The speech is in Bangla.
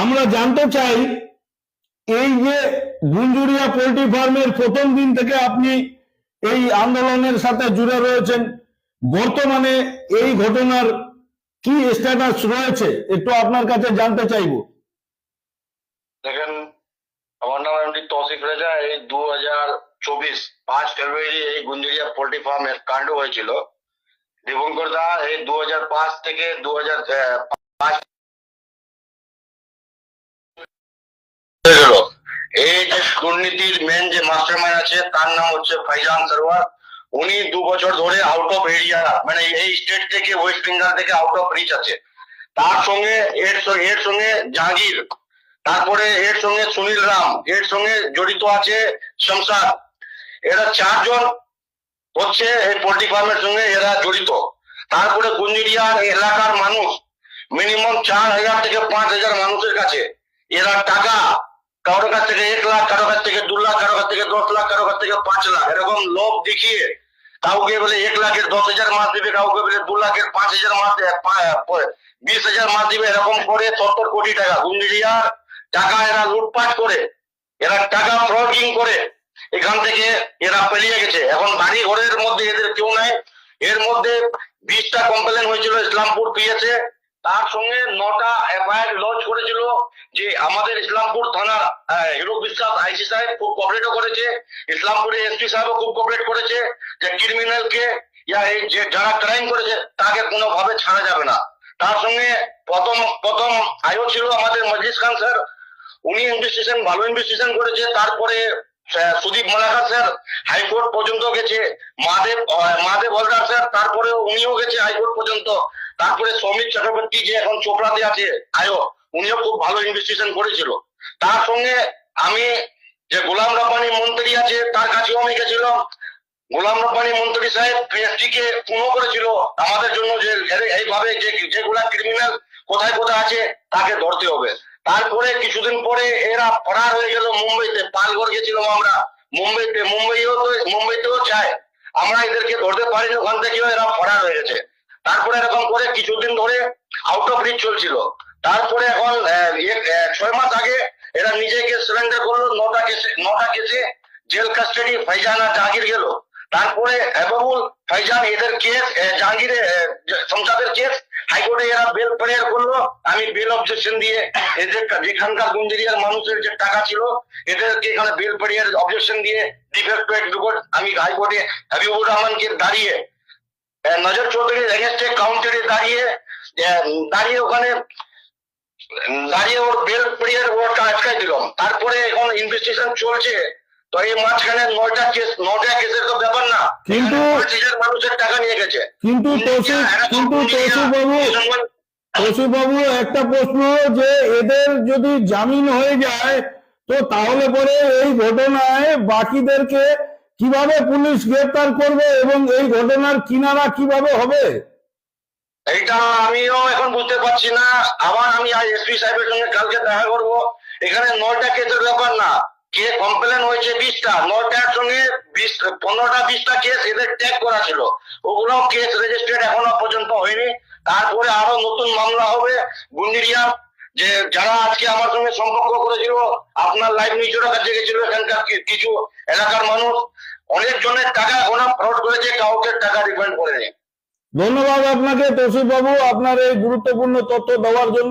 আমরা জানতে চাই, এই যে গুঞ্জুরিয়া পোল্ট্রি ফার্মের প্রথম দিন থেকে আপনি এই আন্দোলনের সাথে জুড়ে রয়েছেন, বর্তমানে এই ঘটনার কি স্ট্যাটাস রয়েছে একটু আপনার কাছে জানতে চাইব। দেখেন, আমার নাম এমডি রেজা, এই দু হাজার চব্বিশ পাঁচ ফেব্রুয়ারি এই গুঞ্জুরিয়া পোল্ট্রি ফার্মের কাণ্ড হয়েছিল। দীপঙ্কর দা, এই দু পাঁচ থেকে দু হাজার পাঁচ এই যে দুর্নীতির মেন যে মাস্টার আছে, তার নাম হচ্ছে ফাইজান সরওয়ার উনি দু বছর ধরে আউট অফ এরিয়া মানে এই স্টেট থেকে ওয়েস্ট বেঙ্গল থেকে আউট অফ রিচ আছে। তার সঙ্গে, এর এর সঙ্গে জাহাঙ্গীর, তারপরে এর সঙ্গে সুনীল রাম, এর সঙ্গে জড়িত আছে শমশাদ এরা চারজন হচ্ছে এই পোল্ট্রি ফার্মের সঙ্গে এরা জড়িত। তারপরে গুঞ্জুরিয়া এলাকার মানুষ মিনিমাম চার হাজার থেকে পাঁচ হাজার মানুষের কাছে, এরা টাকা কারোর কাছ থেকে এক লাখ কারোর কাছ থেকে দু লাখ কারোর কাছ থেকে দশ লাখ কারোর কাছ থেকে পাঁচ লাখ। এরকম লোভ দেখিয়ে কাউকে বলে এক লাখের দশ হাজার মাস দিবে, কাউকে বলে দু লাখের পাঁচ হাজার মাস বিশ হাজার মাস দিবে, এরকম করে সত্তর কোটি টাকা গুঞ্জুরিয়া টাকা এরা লুটপাট করে, এরা টাকা ফ্রডিং করে, এখান থেকে এরা পেরিয়ে গেছে। এখন বাড়ি ঘরের মধ্যে এদের কেউ নাই। এর মধ্যে বিশটা কমপ্লেন হয়েছিল ইসলামপুর পিএসএ। তার সঙ্গে নটা এফআইআর লঞ্চ করেছিল যে আমাদের ইসলামপুর থানা হিরো বিশ্বাস আইসি সাহেব খুব কোঅপারেটও করেছে। ইসলামপুরে এসপি সাহেবও খুব কোঅপারেট করেছে যে ক্রিমিনালকে ইয়া এই যে যারা ক্রাইম করেছে তাকে কোনোভাবে ছাড়া যাবে না। তার সঙ্গে প্রথম প্রথম আয়ও ছিল আমাদের মজলিস খান স্যার। উনি ইনভেস্টিগেশন ভালো ইনভেস্টিগেশন করেছে। তারপরে সুদীপ মালাকার স্যার হাইকোর্ট পর্যন্ত গেছে। মাদেব মাদেব হলদার স্যার তারপরে উনিও গেছে হাইকোর্ট পর্যন্ত। তারপরে সৌমিক চক্রবর্তী যে এখন চোপড়াতে আছে আয়ো উনিও খুব ভালো ইনভেস্টিগেশন করেছিল। তার সঙ্গে আমি যে গোলাম রব্বানি মন্ত্রী আছে, তার কাছেও আমি গেছিলাম। গোলাম রব্বানি মন্ত্রী সাহেব কে ফোনও করেছিল। আমাদের জন্য যে এইভাবে যে যেগুলা ক্রিমিনাল কোথায় কোথায় আছে, তাকে ধরতে হবে। তারপরে কিছুদিন পরে এরা ফরার হয়ে গেল মুম্বাইতে। পালঘর গেছিলাম আমরা। মুম্বাইতে। মুম্বাইও তো মুম্বাইতেও চায়। আমরা এদেরকে ধরতে পারিনি। ওখান থেকেও এরা ফরার হয়ে গেছে। তারপরে এরকম করে কিছুদিন ধরে আউট অফ রিচ চলছিল। তারপরে এখন ছয় মাস আগে এরা নিজেকে সারেন্ডার করল, নটা কেসে নটা কেসে জেল কাস্টাডি, ফাইজান আর জাহাঙ্গীর গেল। তারপরে হেবাবুল ফাইজান, এদের কেস জাহাঙ্গীরের সংসদের কেস হাইকোর্টে এরা বেল প্রেয়ার করল। আমি বেল অবজেকশন দিয়ে এদের যেখানকার গুঞ্জরিয়ার মানুষের যে টাকা ছিল, এদেরকে এখানে বেল প্রেয়ার অবজেকশন দিয়ে ডিফেক্ট রিপোর্ট আমি হাইকোর্টে হাবিবুর রহমানকে দাঁড়িয়ে নজর চৌধুরীর এগেনস্টে কাউন্টারে দাঁড়িয়ে দাঁড়িয়ে ওখানে দাঁড়িয়ে ওর বেল ওরটা আটকাই দিলাম। তারপরে এখন ইনভেস্টিগেশন চলছে। তো এই মাঝখানে নয়টা কেস নয়টা কেসের তো ব্যাপার না। কিন্তু- মানুষের টাকা নিয়ে গেছে। কিন্তু কিন্তু বাবু একটা প্রশ্ন যে এদের যদি জামিন হয়ে যায় তো তাহলে পরে এই ঘটনায় বাকিদেরকে কীভাবে পুলিশ গ্রেফতার করবে এবং এই ঘটনার কিনারা কীভাবে হবে? এইটা আমিও এখন বুঝতে পারছি না। আবার আমি আজ এসপি সাহেবের সঙ্গে কালকে দেখা করব। এখানে নয়টা কেসের ব্যাপার না। কে কমপ্লেন হয়েছে বিশটা। নয়টার সঙ্গে বিশ পনেরোটা বিশটা কেস এদের ট্যাগ করা ছিল। ওগুলো কেস রেজিস্ট্রেড এখনও পর্যন্ত হয়নি। তারপরে আরও নতুন মামলা হবে গুন্ডিরিয়া। যে যারা আজকে আমার সঙ্গে সম্পর্ক করেছিল, আপনার লাইভ নিউজের কাছে গেছিল এখানকার কিছু এলাকার মানুষ। অনেকজনের টাকা ওরা ফ্রড করেছে, কাউকে টাকা রিফান্ড করেনি। ধন্যবাদ আপনাকে তৌসিফ বাবু আপনার এই গুরুত্বপূর্ণ তথ্য দেওয়ার জন্য।